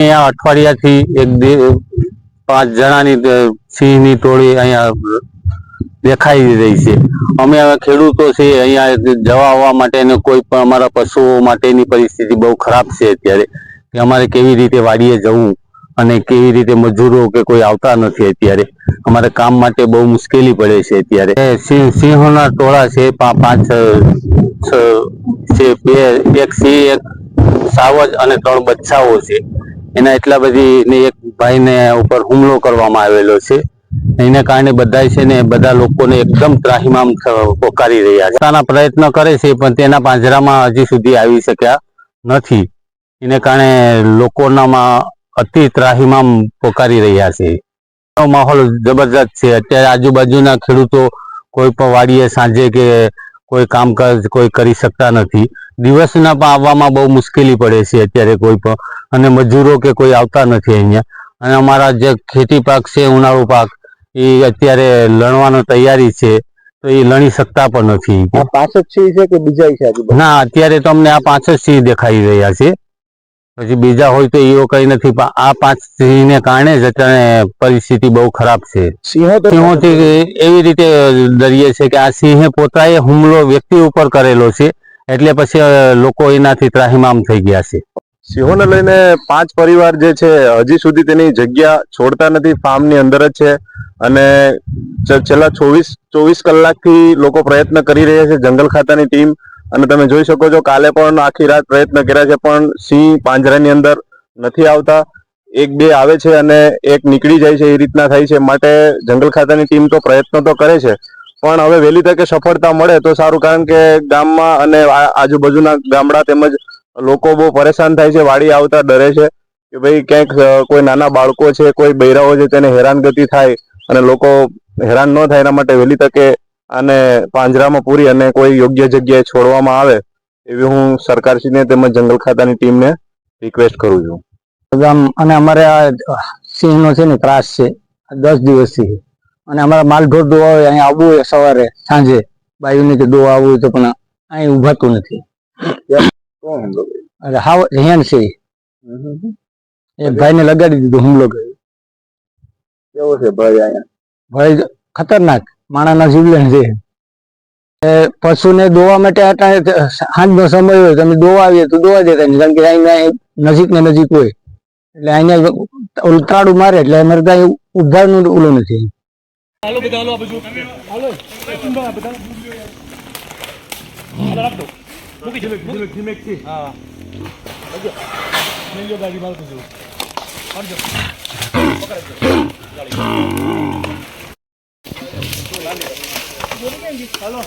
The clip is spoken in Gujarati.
અહીંયા અઠવાડિયાથી એક પાંચ જણાની સિંહની ટોળી અહીંયા દેખાઈ રહી છે. અમે હવે ખેડૂતો છે અહીંયા જવા આવવા માટેને કોઈ પણ અમારા પશુઓ માટેની પરિસ્થિતિ બહુ ખરાબ છે અત્યારે, કે અમારે કેવી રીતે વાડીએ જવું અને કેવી રીતે મજૂરો કે કોઈ આવતા નથી અત્યારે. અમારે કામ માટે બહુ મુશ્કેલી પડે છે અત્યારે. સિંહ, સિંહોના ટોળા છે પાંચ છ, બે, એક સિંહ, એક સાવજ અને ત્રણ બચ્ચાઓ છે. એના એટલા બધી એક ભાઈને ઉપર હુમલો કરવામાં આવેલો છે. એને કારણે બધા છે ને બધા લોકોને એકદમ ત્રાહિમામ પોકારી રહ્યા છે. પોતાના પ્રયત્ન કરે છે, પણ તેના પાંજરામાં હજી સુધી આવી શક્યા નથી. એને કારણે લોકોનામાં અતિ ત્રાહિમામ પોકારી રહ્યા છે. માહોલ જબરજસ્ત છે. અત્યારે આજુબાજુના ખેડૂતો કોઈ પણ વાડીએ સાંજે કે કોઈ કામકાજ કોઈ કરી શકતા નથી. દિવસના પણ આવવામાં બહુ મુશ્કેલી પડે છે અત્યારે કોઈ પણ. અને મજૂરો કે કોઈ આવતા નથી અહીંયા. અને અમારા જે ખેતી પાક છે ઉનાળુ પાક એ અત્યારે લણવાનો તૈયારી છે તો એ લણી શકતા પણ નથી. પાંચ જ સિંહ છે કે બીજા છે ના અત્યારે તો અમને આ પાંચ જ સિંહ દેખાઈ રહ્યા છે. પછી બીજા હોય તો એવો કઈ નથી. પણ આ પાંચ સિંહને કારણે જ અત્યારે પરિસ્થિતિ બહુ ખરાબ છે. સિંહો સિંહોથી એવી રીતે ડરીએ છે કે આ સિંહે પોતાએ હુમલો વ્યક્તિ ઉપર કરેલો છે. એટલે પછી લોકો એનાથી ત્રાહિમામ થઈ ગયા છે. સિંહોને લઈને પાંચ પરિવાર જે છે હજી સુધી તેની જગ્યા છોડતા નથી. ફાર્મની અંદર જ છે. અને છેલ્લા ચોવીસ ચોવીસ કલાકથી લોકો પ્રયત્ન કરી રહ્યા છે. જંગલ ખાતાની ટીમ અને તમે જોઈ શકો છો, કાલે પણ આખી રાત પ્રયત્ન કર્યા છે, પણ સિંહ પાંજરાની અંદર નથી આવતા. એક બે આવે છે અને એક નીકળી જાય છે, એ રીતના થાય છે. માટે જંગલ ખાતાની ટીમ તો પ્રયત્નો તો કરે છે. પણ હવે વહેલી તકે સફળતા મળે તો સારું, કારણ કે ગામમાં અને આજુબાજુના ગામડા તેમજ લોકો બહુ પરેશાન થાય છે, વાડી આવતા ડરે છે કે ભાઈ ક્યાંક કોઈ નાના બાળકો છે, કોઈ બૈરાઓ છે, તેને હેરાનગતિ થાય અને લોકો હેરાન ન થાય એના માટે વહેલી તકે આને પાંજરામાં પૂરી અને કોઈ યોગ્ય જગ્યાએ છોડવામાં આવે એવી હું સરકારશ્રીને તેમજ જંગલ ખાતાની ટીમને રિક્વેસ્ટ કરું છું. અને અમારે આ સિંહનો છે ને ત્રાસ છે. દસ દિવસથી અને અમારા માલઢોર દોવા હોય અહીંયા આવવું હોય સવારે સાંજે. બાયુને કે દોવા આવવું હોય તો પણ અહીં ઉભાતું નથી. હાવ હેન છે. એ ભાઈને લગાડી દીધું હુમલો કર્યો. કેવો છે ભાઈ અહીંયા? ભાઈ ખતરનાક. માણાના જીવલેણ છે. પશુને દોવા માટે અટાણે સાંજનો સમય હોય તમે દોવા આવીએ તો દોવા દેતા નહીં કારણ કે અહીંયા નજીક ને નજીક હોય. એટલે અહીંયા ઉલટાડું મારે એટલે અમારે કાંઈ ઉભાનું ઓલું નથી. હા. હાલો